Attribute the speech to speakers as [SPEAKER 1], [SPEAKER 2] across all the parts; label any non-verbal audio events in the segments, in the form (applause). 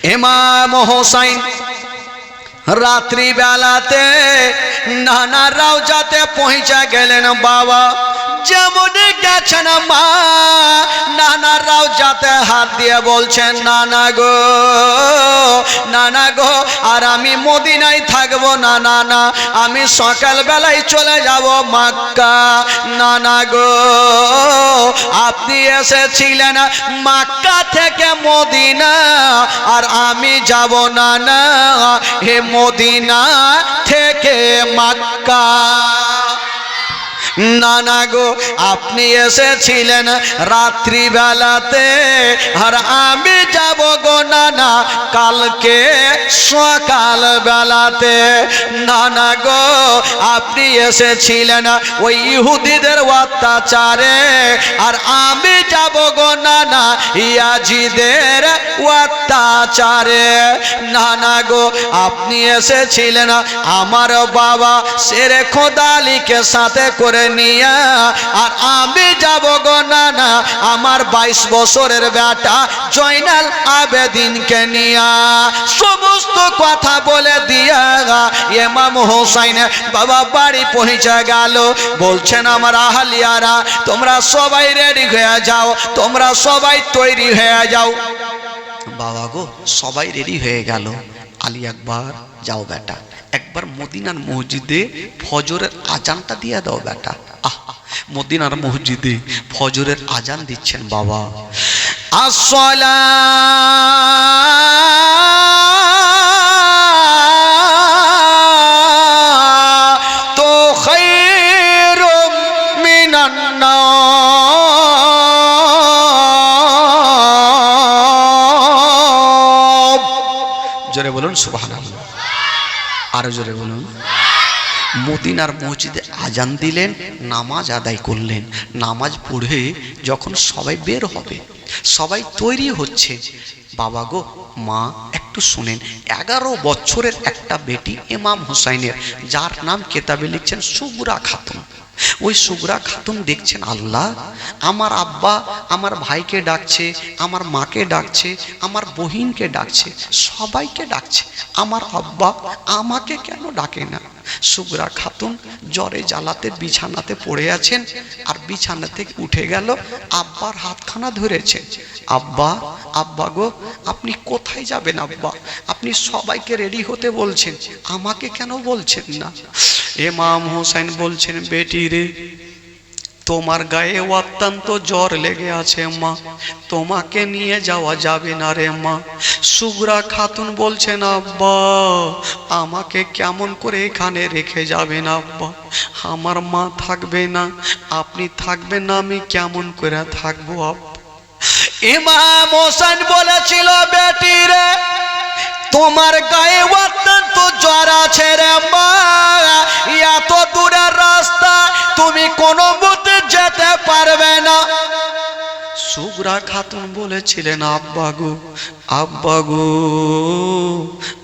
[SPEAKER 1] ইমাম হোসাইন রাত্রি বেলাতে নানা রাউজাতে পৌঁছে গেলেন বাবা যেমন গেছেন মা নানা রাউজাতে হাত দিয়ে বলছেন, নানা গো নানা গো, আর আমি মদিনায় থাকব না নানা আমি সকাল বেলায় চলে যাব মাক্কা। নানা গো, আপনি এসেছিলেন মাক্কা থেকে মদিনা, আর আমি যাব না না হে মদিনা থেকে মাক্কা। নানা গো, আপনি এসেছিলেন রাত্রিবেলাতে, আর আমি যাব গো নানা কালকে সকাল বেলাতে না গো, আপনি এসেছিলেন ওই ইহুদিদের অত্যাচারে, আর আমি যাব গো ইয়াজিদের অত্যাচারে। নানা গো, আপনি এসেছিলেন, আমার বাবা সেরে খোদালিকে সাথে করে নিয়ে। আর আমি যাব গো নানা আমার বাইশ বছরের বেটা জয়নাল আবেদিনকে নিয়ে। সমস্ত কথা বলে দিয়া এমাম হোসাইন বাবা বাড়ি পৌঁছে গেল। বলছেন, আমার আহালিয়ারা, তোমরা সবাই রেডি হয়ে যাও, তোমরা সবাই তৈরি হয়ে যাও। বাবা গো সবাই রেডি হয়ে গেল। আলী একবার যাও বেটা। একবার মদিনার মসজিদে ফজরের আজানটা দিয়ে দাও বেটা। আহ মদিনার মসজিদে ফজরের আজান দিচ্ছেন বাবা। আসলা বলুন সুবহান আরও জোরে বলুন। মদিনার মসজিদে আজান দিলেন, নামাজ আদায় করলেন। নামাজ পড়ে যখন সবাই বের হবে, সবাই তৈরি হচ্ছে, বাবা গো, মা, একটু শুনেন, এগারো বছরের একটা বেটি ইমাম হুসাইনের, যার নাম কেতাবে লিখছেন সুগুরা খাতুন। ওই সুগরা খাতুন দেখছেন, আল্লাহ, আমার আব্বা আমার ভাইকে ডাকছে, আমার মাকে ডাকছে, আমার বহিনকে ডাকছে, সবাইকে ডাকছে। আমার আব্বা আমাকে কেন ডাকে না? সুগরা খাতুন জ্বরে জ্বালাতে, বিছানাতে পড়ে আছেন আর বিছানা থেকে উঠে গেল, আব্বার হাতখানা ধরেছেন আব্বা আব্বা গো, আপনি কোথায় যাবেন আব্বা? আপনি সবাইকে রেডি হতে বলছেন, আমাকে কেন বলছেন না? এমাম হোসেন বলছেন, বেটি রে, তোমার গায়ে অত্যন্ত জ্বর লেগে আছে মা। তোমাকে নিয়ে যাওয়া যাবে না রে মা। সুগরা খাতুন বলছেন, আব্বা, আমাকে কেমন করে এখানে রেখে যাবেন আব্বা? আমার মা থাকবে না, আপনি থাকবেন না, আমি কেমন করে থাকব আব্বা? ইমাম হোসেন বলেছিল, বেটি রে তোমার গায়ে অত্যন্ত জ্বর আছে রে মা এত দূরের রাস্তা, তুমি কোনো মতে যেতে পারবে না। সুগরা খাতুন বলেছিলেন, আব্বা গো আব্বা গো,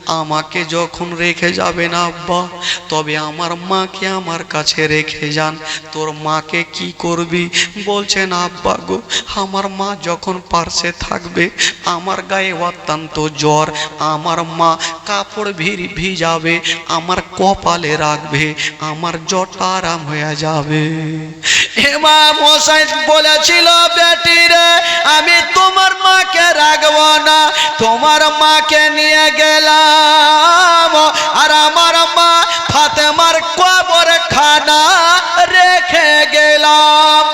[SPEAKER 1] আমাকে যখন রেখে যাবেন আব্বা, তবে আমার মাকে আমার কাছে রেখে যান। তোর মাকে কি করবি? বলছেন, আব্বা গো, আমার মা যখন পার্শ্বে থাকবে, আমার গায়ে অত্যন্ত জ্বর, আমার মা কাপড় ভিড় ভিজাবে, আমার কপালে রাখবে, আমার জ্বরটা আরাম হয়ে যাবে। ইমাম হোসেন বলেছিল, বেটি রে, আমি তোমার মাকে রাখব না, তোমার মাকে নিয়ে গেলাম। আর আমার মা ফাতেমার কবর খানা রেখে গেলাম।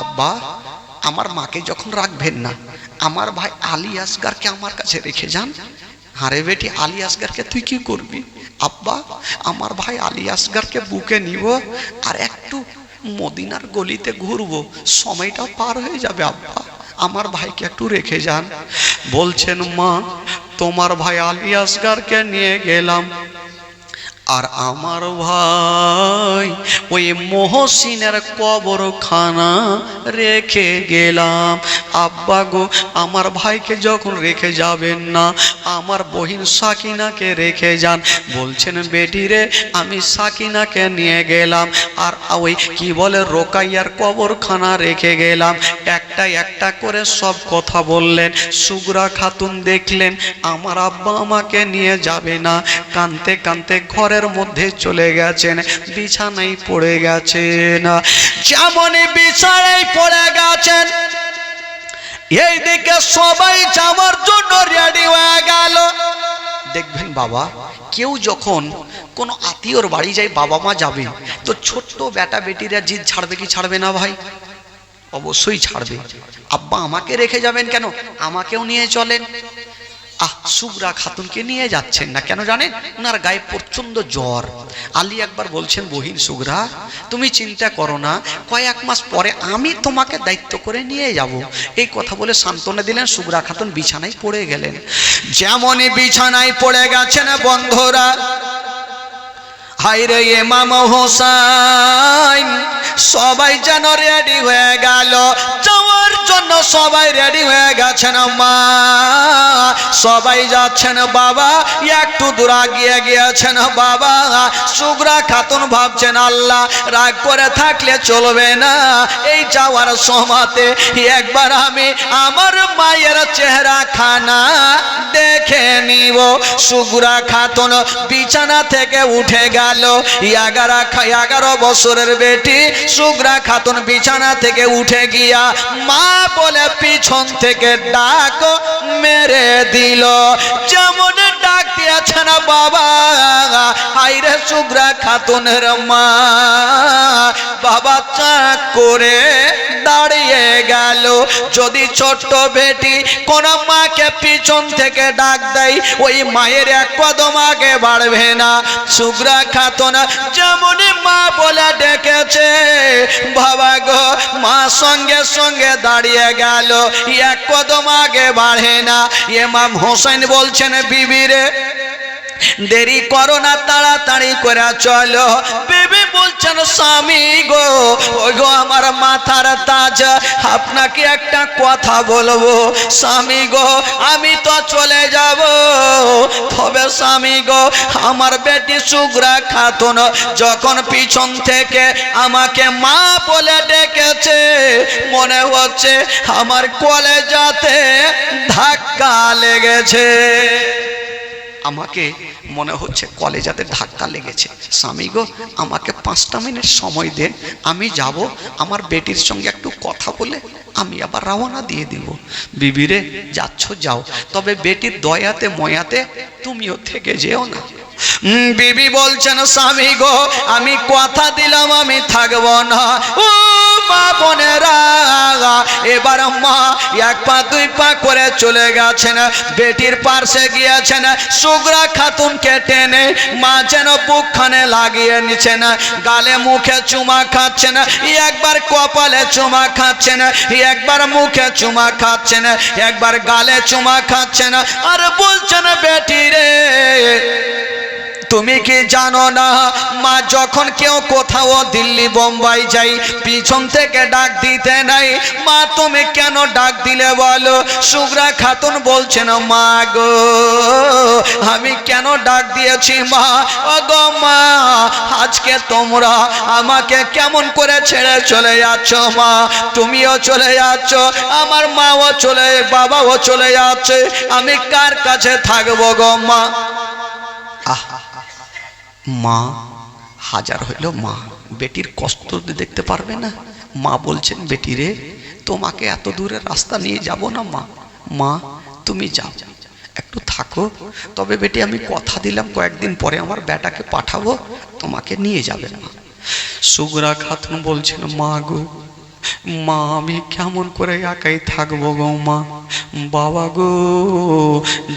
[SPEAKER 1] আব্বা, আমার মাকে যখন রাখবেন না, আমার ভাই আলী আসগারকে আমার কাছে রেখে যান। হারে বেটি, আলী আসগারকে তুই কি করবি? আব্বা, আমার ভাই আলী আসগারকে বুকে নিব আর একটু মদিনার গলিতে ঘুরবো সময়টা পার হয়ে যাবে, আব্বা। আমার ভাইকে একটু রেখে যান। বলছেন, মা, তোমার ভাই আলী আসগারকে নিয়ে গেলাম। আর আমার ভাই ওই মহসিনের কবরখানা রেখে গেলাম। আব্বা গো, আমার ভাইকে যখন রেখে যাবেন না, আমার বহিন সাকিনাকে রেখে যান। বলছেন, বেটি রে, আমি সাকিনাকে নিয়ে গেলাম। আর ওই কি বলে, রোকাইয়ার কবরখানা রেখে গেলাম। একটা একটা করে সব কথা বললেন। সুগরা খাতুন দেখলেন, আমার আব্বা আমাকে নিয়ে যাবে না। কানতে কানতে ঘরের মধ্যে চলে গেছেন, বিছানায় পড়ে গেছেন। যেমনই বিছানায় পড়ে গেছেন, এইদিকে সবাই যাওয়ার জন্য রেডি হয়ে গেল। দেখবেন বাবা, কেউ যখন কোনো আত্মীয়র বাড়ি যায়, বাবা মা যাবে, তো ছোট্ট বেটা বেটিরা জিদ ছাড়বে কি ছাড়বে না ভাই? অবশ্যই ছাড়বে। আব্বা আমাকে রেখে যাবেন কেন? আমাকেও নিয়ে চলেন। আহ, সুবরা খাতুনকে নিয়ে যাচ্ছেন না কেন জানেন? ওনার গায়ে প্রচণ্ড জ্বর। আলী একবার বলছেন বহিন সুগরা তুমি চিন্তা করো না, কয়েক মাস পরে আমি তোমাকে দায়িত্ব করে নিয়ে যাব। এই কথা বলে সান্ত্বনা দিলেন সুগরা খাতুন বিছানায় পড়ে গেলেন। যেমন বিছানায় পড়ে গেছেন বন্ধুরা হাইরে ইমাম হোসাইন, সবাই যেন রেডি হয়ে গেল। যাওয়ার জন্য সবাই রেডি হয়ে গেছেন মা সবাই যাচ্ছেন বাবা, একটু দূর আগিয়ে গিয়েছেন বাবা। সুগরা খাতুন ভাবছেন, আল্লাহ, রাগ করে থাকলে চলবে না। এই যাওয়ার সময়তে একবার আমি আমার মায়ের চেহারা খানা দেখে নিব। সুগুরা খাতুন বিছানা থেকে উঠে গেল। এগারো এগারো বছরের বেটি সুগরা খাতুন বিছানা থেকে উঠে গিয়া মা বলে, পিছন থেকে ডাক মেরে দিল। যেমন ডাক দিয়েছে না বাবা হাইরে সুগরা খাতুনের মা বাবা চাক করে দাঁড়িয়ে গেল। যদি ছোট্ট বেটি কোন মাকে পিছন থেকে ডাক দেয়, ওই মায়ের এক কদম আগে বাড়বে না। সুগ্রা খাতুন যেমনই মা বলে ডেকেছে, বাবা গো, মা সঙ্গে সঙ্গে দাঁড়িয়ে গেল। এক কদম আগে বাড়ে না। এমাম হোসেন বলছেন বিবিরে দেরি করো না, তাড়াতাড়ি করে চলো। বেবি বলছেন, স্বামী গো, ওই গো আমার মাথার তাজ, আপনাকে একটা কথা বলব। স্বামী গো, আমি তো চলে যাব। তবে স্বামী গো, আমার বেটি সুগ্রা খাতুন যখন পিছন থেকে আমাকে মা বলে ডেকেছে, মনে হচ্ছে আমার কলেজাতে ধাক্কা লেগেছে। আমাকে মনে হচ্ছে কলেজাতে ধাক্কা লেগেছে। স্বামী গো, আমাকে পাঁচটা মিনিট সময় দেন, আমি যাব, আমার বেটির সঙ্গে একটু কথা বলে আমি আবার রওনা দিয়ে দিব। বিবিরে, যাচ্ছ, যাও, তবে বেটির দয়াতে, ময়াতে তুমিও থেকে যেও না। বিবি বলছেন, স্বামী গো, আমি কথা দিলাম, আমি থাকব না। ও মা বোনেরা, এবার মা এক পা, দুই পা করে চলে গেছেন, বেটির পার্শ্বে গিয়েছেন, সুগ্রা খাতুনকে টেনে মা যেন বুকখানে লাগিয়ে নিচ্ছেন গালে মুখে চুমা খাচ্ছেন, একবার কপালে চুমা খাচ্ছেন, একবার মুখে চুমা খাচ্ছেন, একবার গালে চুমা খাচ্ছেন, আর বলছেন, বেটি রে তুমি কি জানো না? মা যখন কেউ কোথাও দিল্লি, বোম্বাই যাই, পিছন থেকে ডাক দিতে নাই। মা, তুমি কেন ডাক দিলে বলো? সুগ্রা খাতুন বলছেন, মা গো, আমি কেন ডাক দিয়েছি, মা? ও গো মা, আজকে তোমরা আমাকে কেমন করে ছেড়ে চলে যাচ্ছ, মা? তুমিও চলে যাচ্ছ, আমার মাও চলে, বাবাও চলে যাচ্ছে। আমি কার কাছে থাকব গো, মা? আহ মা, হাজার হইল মা। বেটির কষ্ট দেখতে পারবে না, মা বলছেন, বেটি রে, তোমাকে এত দূরের রাস্তা নিয়ে যাব না মা। মা, তুমি যাও, একটু থাকো। তবে বেটি, আমি কথা দিলাম, কয়েকদিন পরে আমার বেটাকে পাঠাবো, তোমাকে নিয়ে যাবে মা। সুগরা খাতুন বলছেন, মা গো মা, আমি কেমন করে একাই থাকব গো মা? বাবা গো,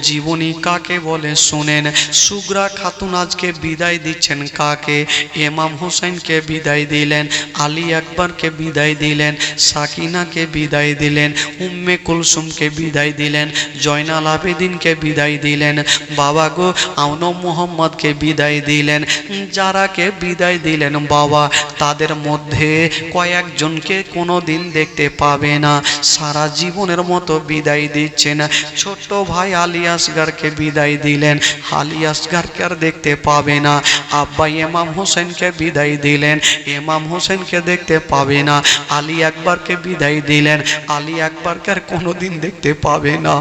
[SPEAKER 1] জীবনী কাকে বলে শোনেন? সুগ্রা খাতুন আজকে বিদায় দিচ্ছেন কাকে? এমাম হোসেনকে বিদায় দিলেন, আলী আকবরকে বিদায় দিলেন, সাকিনাকে বিদায় দিলেন, উম্মে কুলসুমকে বিদায় দিলেন, জয়নাল আবেদিনকে বিদায় দিলেন, বাবা গো, আউন মোহাম্মদকে বিদায় দিলেন, যারাকে বিদায় দিলেন বাবা, তাদের মধ্যে কয়েকজনকে কোনো দিন দেখতে পাবে না। সারা জীবনের মতো বিদায় দিচ্ছেন। ছোট্ট ভাই আলী আসগারকে বিদায় দিলেন। আলী আসগারকে আর দেখতে পাবে না। আব্বা এমাম হোসেনকে বিদায় দিলেন। এমাম হোসেনকে দেখতে পাবে না। আলী আকবরকে বিদায় দিলেন। আলী আকবরকে আর কোনো দিন দেখতে পাবে না।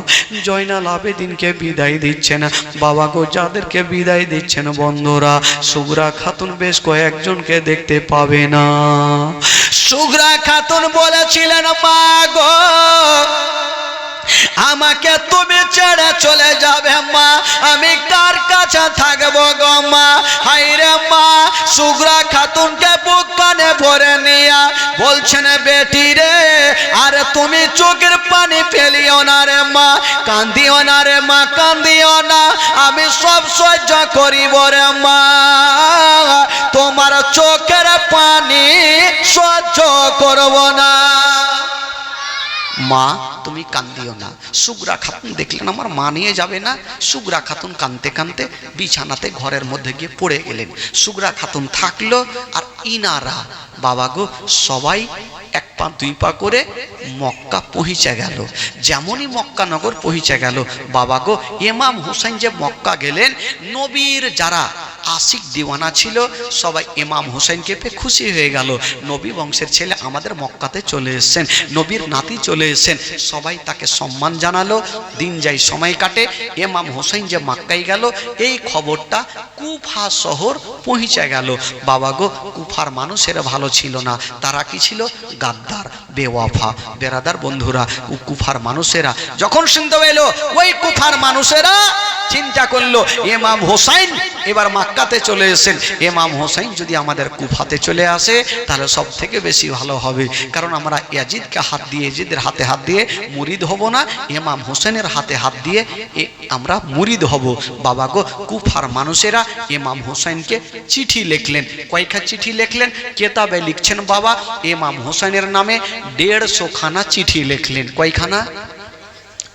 [SPEAKER 1] জয়নাল আবেদিনকে বিদায় দিচ্ছেন। বাবা গো যাদেরকে বিদায় দিচ্ছেন বন্ধুরা। সুগরা খাতুন বেশ কয়েকজনকে দেখতে পাবে না। সুগরা খাতুন বলেছিলেন, মা গো, আমাকে তুমি ছেড়ে চলে যাবে, মা। আমি কার কাছে থাকব গো, মা? হাইরে মা। সুগরা খাতুনকে বুক কানে ভরে নিয়া বলছেন, বেটি রে, আরে তুমি চোখের পানি ফেলিও না রে, মা। কান্দিও না রে, মা, কান্দিও না। আমি সব সহ্য করিব রে, মা। তোমার সহ্য না মা, তুমি কান্দিও না। সুগরা খাতুন দেখলেন আমার মা নিয়ে যাবে না। সুগরা খাতুন কানতে কানতে বিছানাতে ঘরের মধ্যে গিয়ে পড়ে গেলেন। সুগরা খাতুন থাকল আর ইনারা। বাবা গো, সবাই এক পা, দুই পা করে মক্কা পৌঁছে গেল। যেমনই মক্কা নগর পৌঁছে গেল, বাবা গো, ইমাম হুসাইন যে মক্কা গেলেন, নবীর যারা আশিক দিওয়ানা ছিল, সবাই ইমাম হোসেনকে পেয়ে খুশি হয়ে গেল। নবী বংশের ছেলে আমাদের মক্কাতে চলে এসেছেন, নবীর নাতি চলে এসেছেন, সবাই তাকে সম্মান জানালো, দিন যাই সময় কাটে, ইমাম হোসেন যে মাক্কাই গেল, এই খবরটা কুফা শহর পৌঁছে গেল। বাবা গো কুফার মানুষেরা ভালো ছিল না। তারা কি ছিল? গাদ্দার, বেওয়াফা। বেরাদার বন্ধুরা কুফার মানুষেরা। যখন শুনতে এলো ওই কুফার মানুষেরা চিন্তা করল, ইমাম হোসাইন এবার মাক্কাতে চলে এসেছেন। এমাম হোসাইন যদি আমাদের কুফাতে চলে আসে, তাহলে সব থেকে বেশি ভালো হবে। কারণ আমরা ইয়াজিদকে হাত দিয়ে, ইয়াজিদের হাতে হাত দিয়ে মুরিদ হব না এমাম হোসেনের হাতে হাত দিয়ে আমরা মুরিদ হব। বাবা গো, কুফার মানুষেরা এমাম হোসেনকে চিঠি লিখলেন। কয়েকটা চিঠি লিখলেন? কেতাবে লিখছেন বাবা এমাম হোসেনের নামে দেড়শো খানা চিঠি লিখলেন। কয়খানা?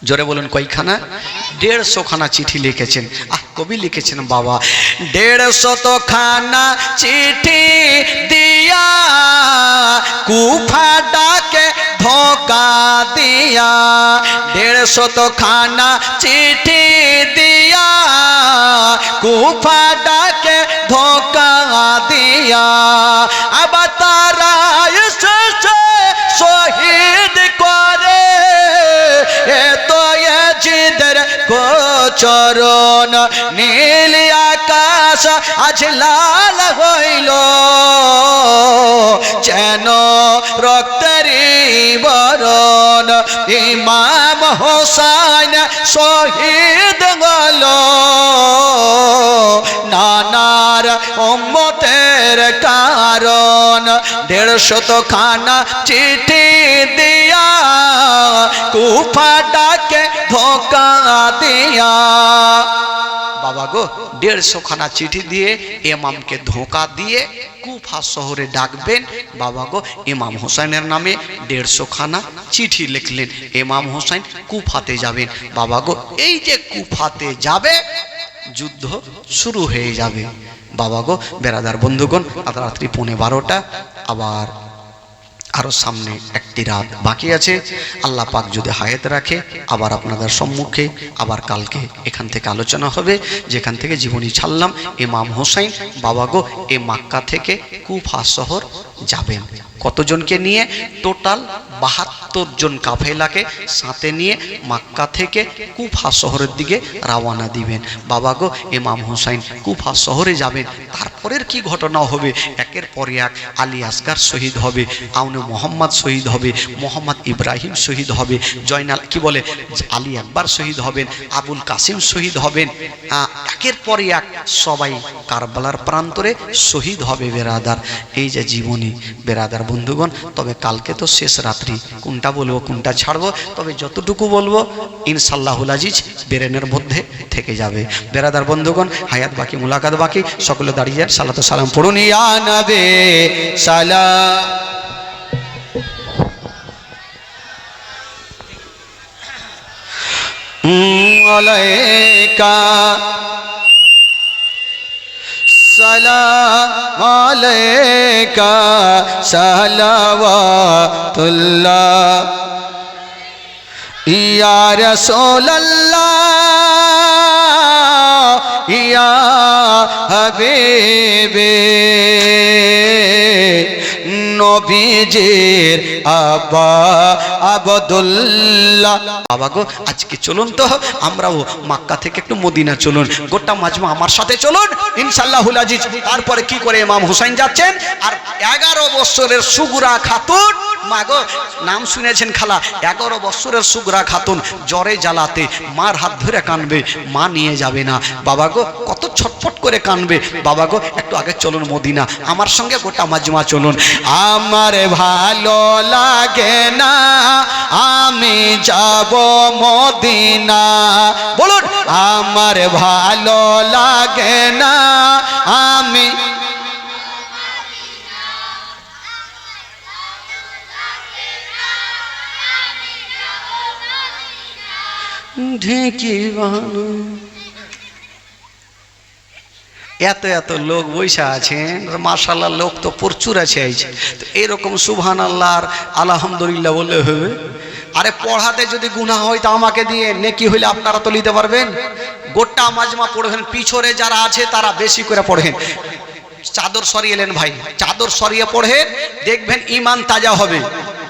[SPEAKER 1] জোরে বলুন কয়খানা? দেড়শো খানা চিঠি লিখেছেন। আহ, কবি লিখেছেন বাবা। দেড়শো তো খানা চিঠি দিয়া কুফা ডাকে ধোকা দিয়া। দেড়শো তো খানা চিঠি দিয়া কুফা ডাকে ধোকা দিয়া। আবার তারা গোচরণ নীল আকাশ আজ লাল হইল। যেন রক্তেরই বরণ ইমাম হোসাইন শহীদ গল। নানার উম্মতের কারণ দেড়শত খানা চিঠি দিয়া কুফা ডাকে ধোকা দিয়া। বাবা গো, দেড়শো খানা চিঠি দিয়ে এমামকে ধোকা দিয়ে কুফা শহরে ডাকবেন। বাবা গো, ইমাম হোসেনের নামে দেড়শো খানা চিঠি লিখলেন। এমাম হোসেন কুফাতে যাবেন। বাবা গো, এই যে কুফাতে যাবে, যুদ্ধ শুরু হয়ে যাবে। বাবা গো বেড়াদার বন্ধুগণ রাত্রি পৌনে বারোটা, আবার আরও সামনে একটি রাত বাকি আছে। আল্লাহ পাক যদি হায়াত রাখে, আবার আপনাদের সম্মুখে, আবার কালকে এখান থেকে আলোচনা হবে, যেখান থেকে জীবনী ছাড়লাম, ইমাম হোসাইন, বাবা গো, এ মাক্কা থেকে কুফা শহর যাবেন। কতজনকে নিয়ে? টোটাল বাহাত্তর জন কাফেলাকে সাথে নিয়ে মাক্কা থেকে কুফা শহরের দিকে রওয়ানা দিবেন। বাবা গো, ইমাম হুসাইন কুফা শহরে যাবেন, তারপরের কি ঘটনা হবে? একের পর এক আলী আসগার শহীদ হবে, আউনে মোহাম্মদ শহীদ হবে, মোহাম্মদ ইব্রাহিম শহীদ হবে, জয়নাল, কি বলে? আলী আকবর শহীদ হবেন, আবুল কাসিম শহীদ হবেন। একের পর এক সবাই কারবালার প্রান্তরে শহীদ হবে বেরাদার। এই যে জীবনী বেরাদার বন্ধুগণ, তবে কালকে তো শেষ রাত্রি। কোনটা বলব, কোনটা ছাড়বো, তবে যতটুকু বলব ইনশাল্লাহুল আজিজ বেরেনের মধ্যে থেকে যাবে। বেরাদার বন্ধুগণ, হায়াত বাকি, মুলাকাত বাকি, সকলে দাঁড়িয়ে সালাত সালাম পড়ুন। ইয়া নবে, সালাম। আলাইকা সালাওয়াতুল্লাহ। ইয়া রাসূলুল্লাহ ইয়া হাবিবে। নবীজির আবা আবদুল্লাহ। বাবা গো, আজকে চলুন তো, আমরাও মাক্কা থেকে একটু মদিনা চলুন। গোটা মাজমা আমার সাথে চলুন ইনশাল্লাহ আজিজ। তারপরে কি করে ইমাম হুসাইন যাচ্ছেন? আর এগারো বছরের সুগুরা খাতুন মাগো, নাম শুনেছেন খালা, এগারো বছরের সুগরা খাতুন জ্বরে জ্বালাতে, মার হাত ধরে কানবে, মা নিয়ে যাবে না। বাবা গো কত ছটফট করে কানবে। বাবা গো একটু আগে চলুন মদিনা, আমার সঙ্গে গোটা মাজমা চলুন। আমার ভালো লাগে না, আমি যাব মদিনা। বলুন, আমার ভালো লাগে না, আমি ঢেঁকি বানো। এত এত লোক বৈশা আছেন মার্শাল্লাহ লোক তো প্রচুর আছে আইছে তো এরকম সুবহান আল্লাহ আর আলহামদুলিল্লাহ বললে হবে। আরে পড়াতে যদি গুণা হয় তা আমাকে দিয়ে, নেকি হইলে আপনারা তো নিতে পারবেন। গোটা মাজমা পড়বেন পিছরে যারা আছে তারা বেশি করে পড়েন। চাদর সরিয়ে এলেন ভাই, চাদর সরিয়ে পড়েন, দেখবেন ইমান তাজা হবে।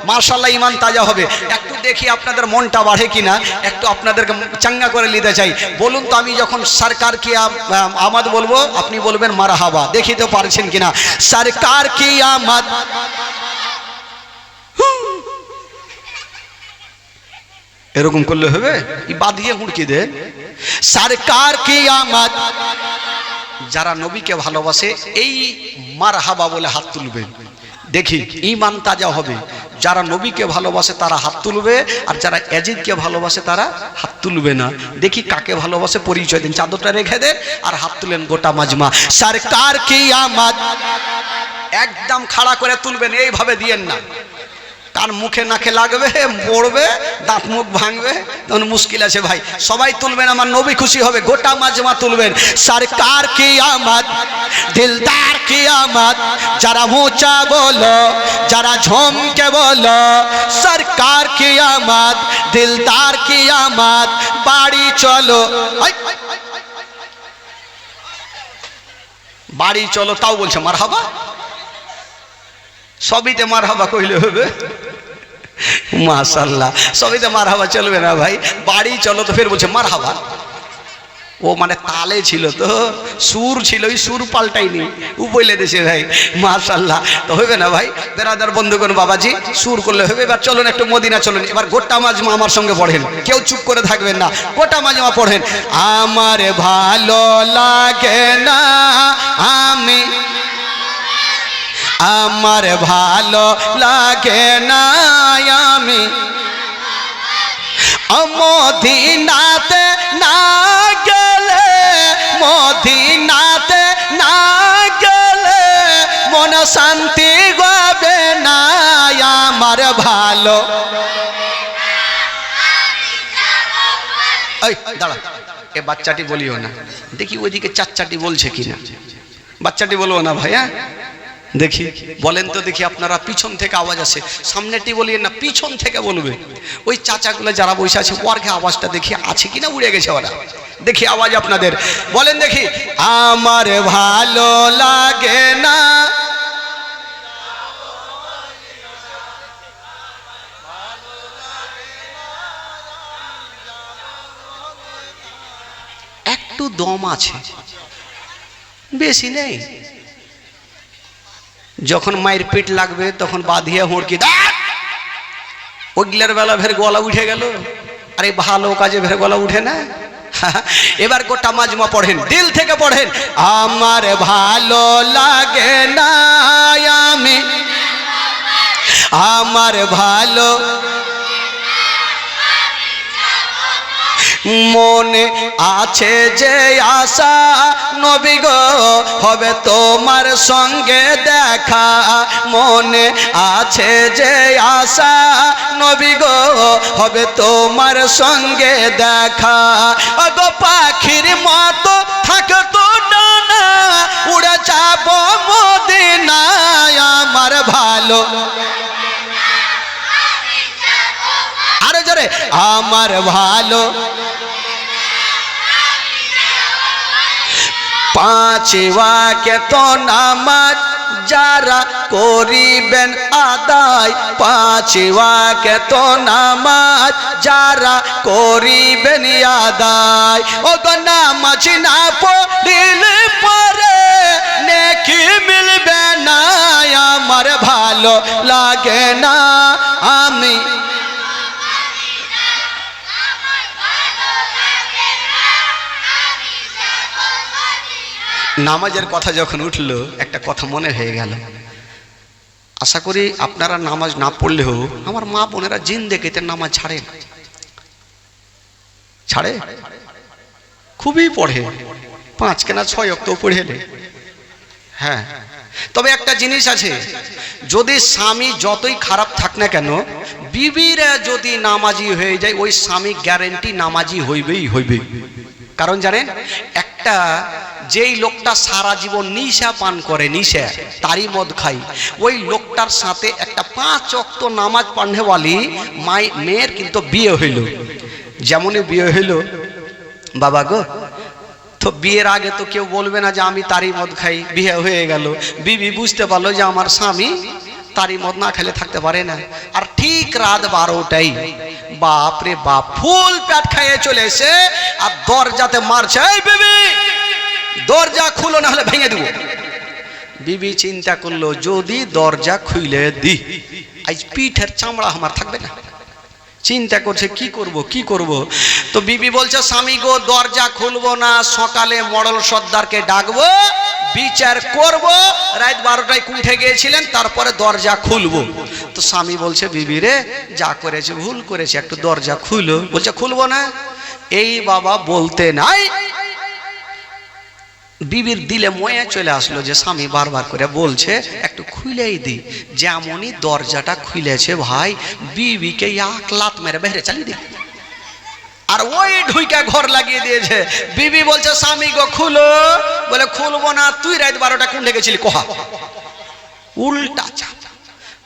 [SPEAKER 1] মার্শাল্লাহ ইমান তাজা হবে। একটু দেখি আপনাদের মনটা বাড়ে কিনা। একটু আপনাদেরকে চাঙ্গা করে নিতে চাই। বলুন তো, আমি যখন সরকার কি আম- আমাদ বলব, আপনি বলবেন মারাহাবা। দেখি তো পারছেন কিনা। সরকার কি আমাদ। এরকম করলে হবে? ই বাঁধিয়ে হুড়কি দে। সরকার কি আমাদ। যারা নবীকে ভালোবাসে, এই মার হাবা বলে হাত তুলবে দেখি ইমান তাজা হবে। যারা নবীকে ভালোবাসে তারা হাত তুলবে, আর যারা এজিদকে ভালোবাসে তারা হাত তুলবে না। দেখি কাকে ভালোবাসে, পরিচয় দিন, চাদরটা রেখে দে, আর হাত তুলেন গোটা মাজমা। সরকার কি আমাদ একদম খাড়া করে তুলবেন, এইভাবে দিয়েন না। কার মুখে নাকে লাগবে, পড়বে, দাঁত মুখ ভাঙবে, তখন মুশকিল আছে ভাই। সবাই তুলবেন, আমার নবী খুশি হবে, গোটা মাজমা তুলবেন। সরকার কি আমাদ দিলদার কি আমাদ যারা উঁচা বলো, যারা ঝমকে বলো, সরকার কি আমাদ দিলদার কি আমাদ বাড়ি চলো! বাড়ি চলো, তাও বলছে মার হাবা সবিতে মার হাবা কইলে হবে। মাশাল্লাহ সবিতে মার হাবা চলবে না ভাই। বাড়ি চলো তো ফের বলছে মার হাবা ও মানে তালে ছিল তো, সুর ছিল, ওই সুর পাল্টাইনি। ও বলে দিছে ভাই মাশাল্লাহ তো হবে না ভাই, বেরাদার বন্ধুগণ, বাবাজি, সুর করলে হবে এবার চলুন একটু মদিনা চলুন। এবার গোটা মাজমা আমার সঙ্গে পড়েন। কেউ চুপ করে থাকবেন না, গোটা মাজমা পড়েন। আমার ভালো লাগে না, আমি আমার ভালো লাগে না আমি। মদিনাতে না গেলে, মদিনাতে না গেলে মন শান্তি গবে না আমার ভালো। এ বাচ্চাটি বলিও না। দেখি ওইদিকে চাচ্চাটি বলছে কিনা। বাচ্চাটি বলব না ভাইয়া। দেখি, বলেন তো দেখি আপনারা পিছন থেকে আওয়াজ আসে। সামনেটি বলিয়ে না, পিছন থেকে বলবে। ওই চাচাগুলো যারা বসে আছে, ওয়ার্ঘে আওয়াজটা দেখি আছে কিনা উড়ে গেছে ওরা। দেখি আওয়াজ আপনাদের। বলেন দেখি, আমার ভালো লাগে না। একটু দম আছে। বেশি নেই। যখন মায়ের পেট লাগবে, তখন বাঁধিয়া হুড়কি ওগলার বেলা ভের গলা উঠে গেল। আরে ভালো কাজে ভের গলা উঠে না? (laughs) এবার গোটা মাজমা পড়েন, দিল থেকে পড়েন, আমার ভালো লাগে না আমি, আমার ভালো মনে আছে যে আশা নবী গো, হবে তোমার সঙ্গে দেখা। মনে আছে যে আশা নবী গো, হবে তোমার সঙ্গে দেখা। গো পাখির মতো থাকতো ডানা, উড়ে যাব মদিনায় আমার ভালো। আরও জোরে, আমার ভালো। পাঁচ ওয়াক্ত নামাজ যারা করিবেন আদায়। পাঁচ ওয়াক্ত নামাজ যারা করিবেন আদায়। ও গো নামাজ না পড়িলে পরে নেকি মিলবে না আমার ভালো লাগে না। আমি নামাজের কথা যখন উঠল, একটা কথা মনে হয়ে গেল। আশা করি আপনারা নামাজ না পড়লেও আমার মা বোনেরা জিন দেখেতে নামাজ ছাড়ে ছাড়ে? খুবই পড়ে। পাঁচ কেনা ছয় অক্ত পড়ে হ্যাঁ। তবে একটা জিনিস আছে, যদি স্বামী যতই খারাপ থাক না কেন, বিবিরা যদি নামাজি হয়ে যায়, ওই স্বামী গ্যারেন্টি নামাজি হইবেই হইবে। কারণ জানেন, একটা যেই লোকটা সারা জীবন নিশা পান করে, নিশা, তারই মদ খাই ওই লোকটার সাথে একটা পাঁচ অক্ত নামাজ পান্ডেওয়ালি মাই, মেয়ের কিন্তু বিয়ে হইল। যেমনই বিয়ে হইল। বাবা গো, তো বিয়ের আগে তো কেউ বলবে না যে আমি তারই মদ খাই, বিয়ে হয়ে গেল। বিবি বুঝতে পারল যে আমার স্বামী তারই মদ না খেলে থাকতে পারে না। আর ঠিক রাত বারোটাই বাপ রে বাপ, ফুল প্যাট খাইয়ে চলে এসে আর দরজাতে মারছে, এই বিবি দরজা খুলো, না হলে ভেঙে দেবো। বিবি চিন্তা করল, যদি দরজা খুলে দি, আজ পিঠের চামড়া আমার থাকবে না। চিন্তা করছে, কি করব কি করব? তো বিবি বলছে, স্বামী গো, দরজা খুলবো না, সকালে মডল সর্দারকে ডাকবো, বিচার করব, রাত বারোটায় কুঠে গিয়েছিলেন, তারপরে দরজা খুলবো। তো স্বামী বলছে, বিবি রে, যা করেছে, ভুল করেছে, একটু দরজা খুলো। বলছে, খুলবো না। এই বাবা বলতে নাই বিবির দিলে ময়ে চলে আসলো যে, স্বামী বারবার করে বলছে, একটু খুলেই দি। যেমনই দরজাটা খুলেছে ভাই, বিবিকে এক লাত মেরে বেহরে চালিয়ে দি আর ওই ঢুইকা ঘর লাগিয়ে দিয়েছে। বিবি বলছে, স্বামী গো, খুলো। বলে, খুলবো না, তুই রাত বারোটা কোন গেছিলি, কোহা? উল্টা চাপ।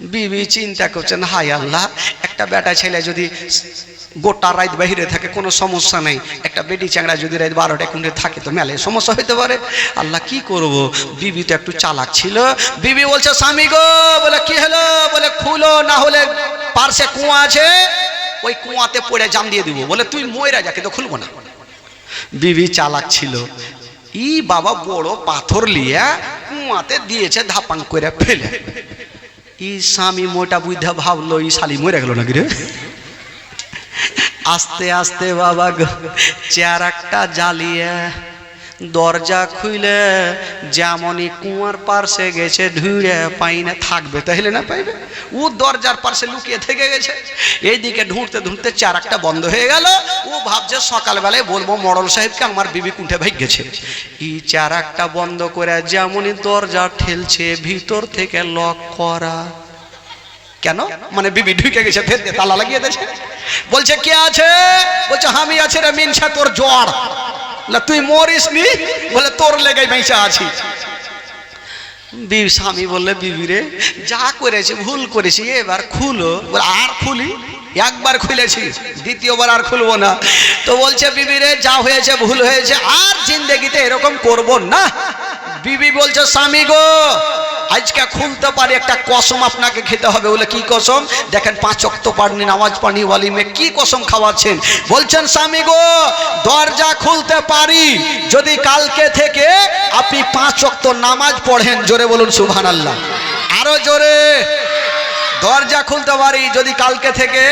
[SPEAKER 1] বিবি চিন্তা করছেন হাই আল্লাহ, একটা বেটা ছেলে যদি গোটা রাত বাহিরে থাকে, কোনো সমস্যা নেই। একটা বেটি চ্যাংড়া যদি রাত বারোটা কুন্ডে থাকে তো মেলে সমস্যা হইতে পারে। আল্লাহ কি করব? বিবি তো একটু চালাক ছিল। বিবি বলছে, স্বামী গো, বলে, কি হলো? বলে, খুলো, না হলে পার্শ্বে কুয়া আছে, ওই কুয়াতে পড়ে জাম দিয়ে দিব। বলে, তুই ময়রা যা কিন্তু খুলবো না। বিবি চালাক ছিল। ই বাবা বড় পাথর লিয়া কুয়াতে দিয়েছে, ধাপাং করে ফেলে। ই স্বামী মোটা বুদ্ধা ভাবলো, ই শালি মরে গেল নাকি রে? আস্তে আস্তে বাবা চেয়ার একটা জ্বালিয়ে দরজা খুইলে যেমনই কুয়ার পার্শ্বে গেছে ঢুঁড়ে পাইনে থাকবে, তাইলে না পাইবে? ও দরজার পার্শ্বে লুকিয়ে থেকে গেছে। এইদিকে ঢুঁড়তে ঢুঁড়তে চার একটা বন্ধ হয়ে গেল। ও ভাবছে সকালবেলায় বলব মডল সাহেবকে আমার বিবি কুণ্ঠে ভাই গেছে। এই চার একটা বন্ধ করে যেমনই দরজা ঠেলছে, ভিতর থেকে লক করা। কেন? মানে বিবি ঢুকে গেছে, ফের তালা লাগিয়ে দিয়েছে। বলছে, কে আছে? বলছে, আমি আছে রে মিনসা, তোর জ্বর। না তুই মরিস নি? বলে, তোর লেগে বেঁচে আছি। বিবি স্বামী বললে, বিবি রে, যা করেছে, ভুল করেছি, এবার খুলো। আর খুলি? একবার খুলেছি, দ্বিতীয়বার আর খুলবো না। তো বলছে, বিবি রে, যা হয়েছে, ভুল হয়েছে, আর জিন্দেগিতে এরকম করব না। বিবি বলছে, স্বামী গো আজকে খুলতে পারি, একটা কসম আপনাকে খেতে হবে, বলে কি কসম? দেখেন পাঁচ অক্ত পাড়নি নামাজ পানি ওয়ালি মে কি কসম খাওয়াচ্ছেন? বলছেন, স্বামী গো, দরজা খুলতে পারি, যদি কালকে থেকে আপনি পাঁচ অক্ত নামাজ পড়েন। জোরে বলুন সুবহান আল্লাহ আরও জোরে। দরজা খুলতে পারি, যদি কালকে থেকে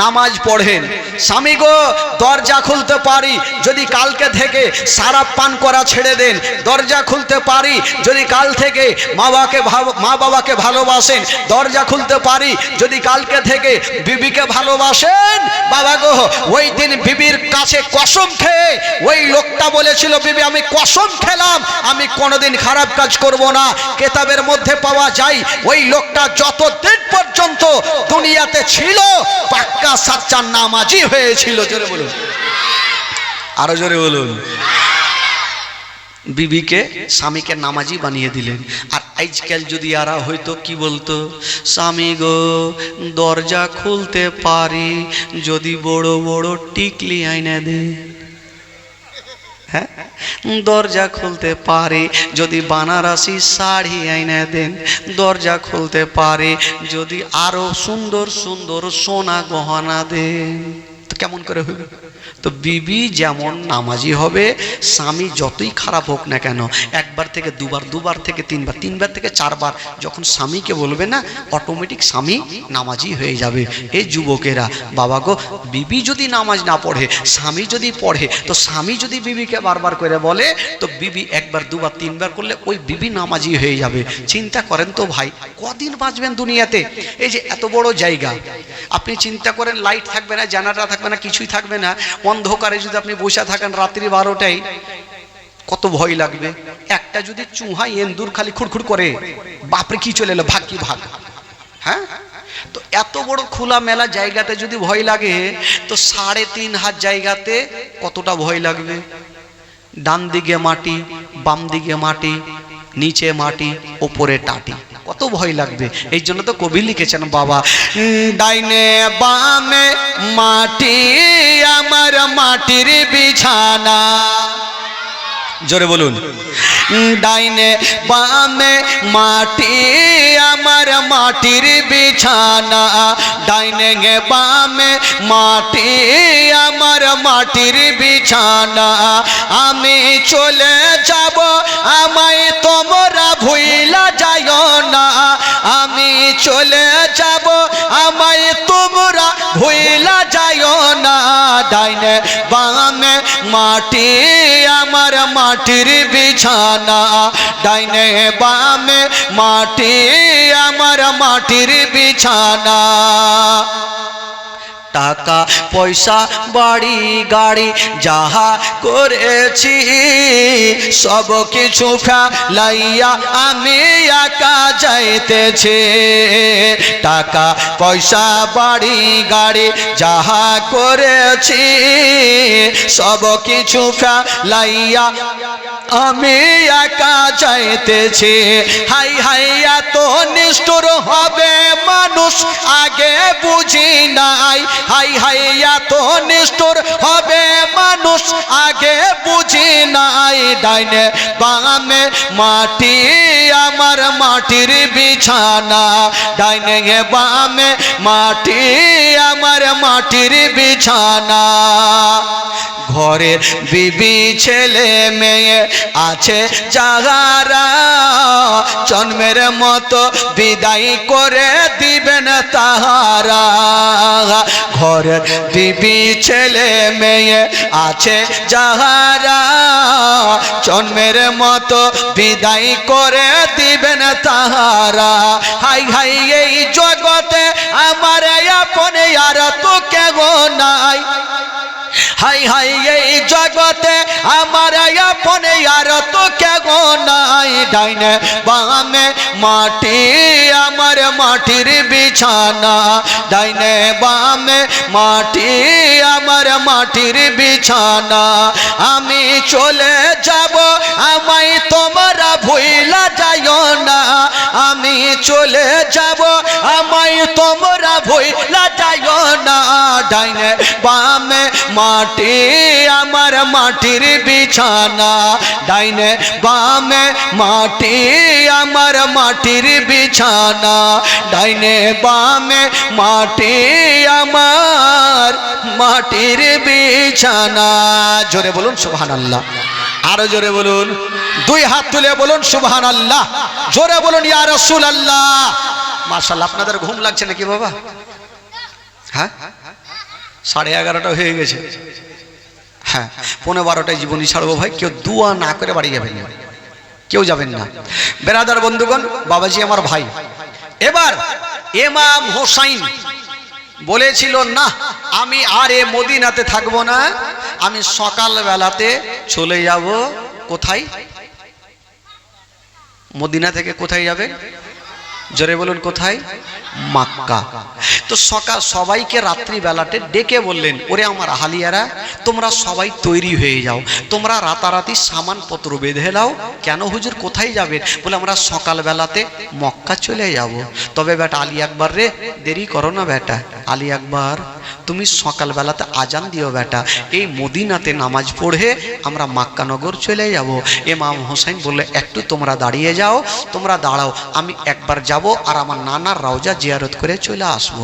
[SPEAKER 1] নামাজ পড়েন। স্বামী গো, দরজা খুলতে পারি, যদি কালকে থেকে সারা পান করা ছেড়ে দেন, দরজা খুলতে পারি, যদি কাল থেকে মা বাবাকে মা বাবাকে ভালোবাসেন, দরজা খুলতে পারি, যদি কালকে থেকে বিবিকে ভালোবাসেন, বাবা গো, ওই দিন বিবির কাছে কসম খেয়ে, ওই লোকটা বলেছিল, বিবি, আমি কসম খেলাম, আমি কোনোদিন খারাপ কাজ করব না। কেতাবের মধ্যে পাওয়া যায়, ওই লোকটা যতদিন পর্যন্ত দুনিয়াতে ছিল পাক্কা সাচ্চা নামাজি হয়েছিল, জোরে বলুন। আরও জোরে বলুন। বিবিকে স্বামীকে নামাজি বানিয়ে দিলেন। আর আজকাল যদি আরা হয়তো কি বলতো? স্বামী গো, দরজা খুলতে পারি, যদি বড় বড় টিকলি আইনে দে। হ্যাঁ? দরজা খুলতে পারে, যদি বানারসি শাড়ি আইনে দেন। দরজা খুলতে পারে, যদি আরও সুন্দর সুন্দর সোনা গহনা দেন। তো কেমন করে হবে তো বিবি যেমন নামাজি হবে, স্বামী যতই খারাপ হোক না কেন, একবার থেকে দুবার দুবার থেকে তিনবার তিনবার থেকে চারবার যখন স্বামীকে বলবে না অটোমেটিক স্বামী নামাজি হয়ে যাবে। এই যুবকেরা, বাবা গো, বিবি যদি নামাজ না পড়ে, স্বামী যদি পড়ে, তো স্বামী যদি বিবিকে বারবার করে বলে, তো বিবি একবার, দুবার, তিনবার করলে ওই বিবি নামাজি হয়ে যাবে। চিন্তা করেন তো ভাই, কদিন বাঁচবেন দুনিয়াতে? এই যে এত বড় জায়গা। আপনি চিন্তা করেন লাইট থাকবে না জানাটা থাকবে না, কিছুই থাকবে না। অন্ধকারে যদি আপনি বসে থাকেন রাত্রি বারোটায়, কত ভয় লাগবে। একটা যদি চুহা এন্দুর খালি খুড়খুড় করে, বাপরে কি চলে এলো? ভাগ কি ভাগ? হ্যাঁ? তো এত বড় খোলা মেলা জায়গাতে যদি ভয় লাগে, তো সাড়ে তিন হাত জায়গাতে কতটা ভয় লাগবে? ডান দিকে মাটি, বাম দিকে মাটি, নিচে মাটি, ওপরে টাটি। কত ভয় লাগবে। এই জন্য তো কবি লিখেছেন, বাবা ডাইনে বামে মাটি, আমার মাটির বিছানা। জোরে বলুন। ডাইনে বামে মাটি, আমার মাটির বিছানা। ডাইনে গে বামে মাটি, আমার মাটির বিছানা। আমি চলে যাব, আমায় তোমরা ভুইলা যাইও না, আমি চলে যাব, আমায় তোমরা ভুইলা যাইও না। ডাইনে বামে মাটি, আমার মাটির বিছানা। ডাইনে বামে মাটি, আমার মাটির বিছানা। টাকা, পয়সা, বাড়ি, গাড়ি যাহা করেছি, সব কিছু ফেলাইয়া আমি একা যাইতেছি। টাকা, পয়সা, বাড়ি, গাড়ি যাহা করেছি, সব কিছু ফেলাইয়া আমি একা যাইতেছি। হাই হাই, এত নিষ্ঠুর হবে মানুষ আগে বুঝি নাই। হাই হাই, এত নিষ্ঠুর হবে মানুষ আগে বুঝি নাই। ডাইনে বামে মাটি, আমার মাটির বিছানা। ডাইনে বামে মাটি, আমার মাটির বিছানা। ঘরের বিবি, ছেলে, মেয়ে আছে যাহারা। জন্মের মতো বিদায় করে দিবেন তাহারা। ঘরের বিবি ছেলে মেয়ে আছে যাহারা। জন্মের মতো বিদায় করে দিবেন তাহারা। হাই হাই, এই জগতে আমার আপনে আর তো কেগ নাই। হাই হাই, এই জগতে আমার আপনে আর তো কেগ নাই। ডাইনে বামে মাটি, আমার মাটির বিছানা। ডাইনে বামে মাটি, আমার মাটির বিছানা। আমি চলে যাব, আমায় তোমরা ভুইলা যাইও না। আমি চলে যাব, আমায় তোমরা ভইলা ডাইনে বামে মাটি, আমার মাটির বিছানা। ডাইনে বামে মাটি, আমার মাটির বিছানা। ডাইনে বামে মাটি, আমার মাটির বিছানা। জোরে বলুন সুবহান আল্লাহ আরও জোরে বলুন। দুই হাত তুলে বলুন সুবহান আল্লাহ জোরে বলুন, ইয়া রসুল আল্লাহ মার্শাল্লাহ আপনাদের ঘুম লাগছে নাকি বাবা? হ্যাঁ? সাড়ে এগারোটা হয়ে গেছে। হ্যাঁ পনেরো বারোটায় জীবনী ছাড়বো ভাই, কেউ দুয়া না করে বাড়ি যাবেন না। কেউ যাবেন না। বেরাদার বন্ধুগণ, বাবাজি আমার ভাই। এবার এমাম হোসাইন বলেছিল, না, আমি আর এ মদিনাতে থাকব না, আমি সকাল বেলাতে চলে যাব কোথায়? মদিনা থেকে কোথায় যাবে জোরে বলুন কোথায়? মাক্কা। তো সকাল সবাইকে রাত্রি বেলাতে ডেকে বললেন, ওরে আমার হালিয়ারা তোমরা সবাই তৈরি হয়ে যাও। তোমরা রাতারাতি সামানপত্র বেঁধে নাও। কেন হুজুর, কোথায় যাবেন? বলে, আমরা সকাল বেলাতে মক্কা চলে যাব। তবে বেটা আলী আকবর রে, দেরি করো না বেটা। আলী আকবর, তুমি সকাল বেলাতে আজান দিও বেটা। এই মদিনাতে নামাজ পড়ে আমরা মাক্কানগর চলে যাব। এমাম হোসেন বললে, একটু তোমরা দাঁড়িয়ে যাও, তোমরা দাঁড়াও। আমি একবার যাব আর আমার নানার রওজা জিয়ারত করে চলে আসব।